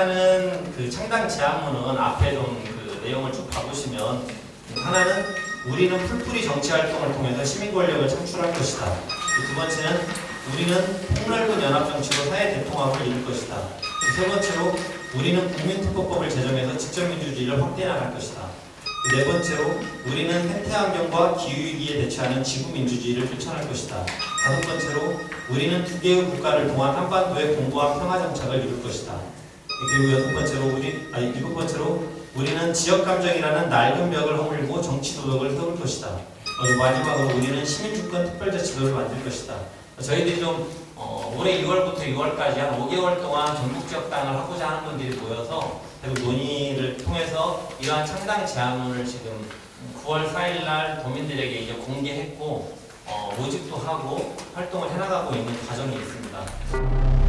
시작하는 그 창당 제안문은 앞에 좀그 내용을 쭉 봐보시면 하나는 우리는 풀뿌리 정치 활동을 통해서 시민 권력을 창출할 것이다. 그두 번째는 우리는 폭넓은 연합 정치로 사회 대통합을 이룰 것이다. 그세 번째로 우리는 국민투표법을 제정해서 직접 민주주의를 확대해 나갈 것이다. 그네 번째로 우리는 생태환경과 기후위기에 대처하는 지구민주주의를 실천할 것이다. 다섯 번째로 우리는 두 개의 국가를 통한 한반도의 공고한 평화 정착을 이룰 것이다. 그리고 여섯 번째로 우리 아니 일곱 번째로 우리는 지역 감정이라는 낡은 벽을 허물고 정치 도덕을 세울 것이다. 그리고 마지막으로 우리는 시민주권 특별자치도를 만들 것이다. 저희들이 좀 어, 올해 6월부터 6월까지 한 5개월 동안 전국지역당을 하고자 하는 분들이 모여서 그리고 논의를 통해서 이러한 창당 제안문을 지금 9월 4일 날 도민들에게 이제 공개했고 어, 모집도 하고 활동을 해나가고 있는 과정이 있습니다.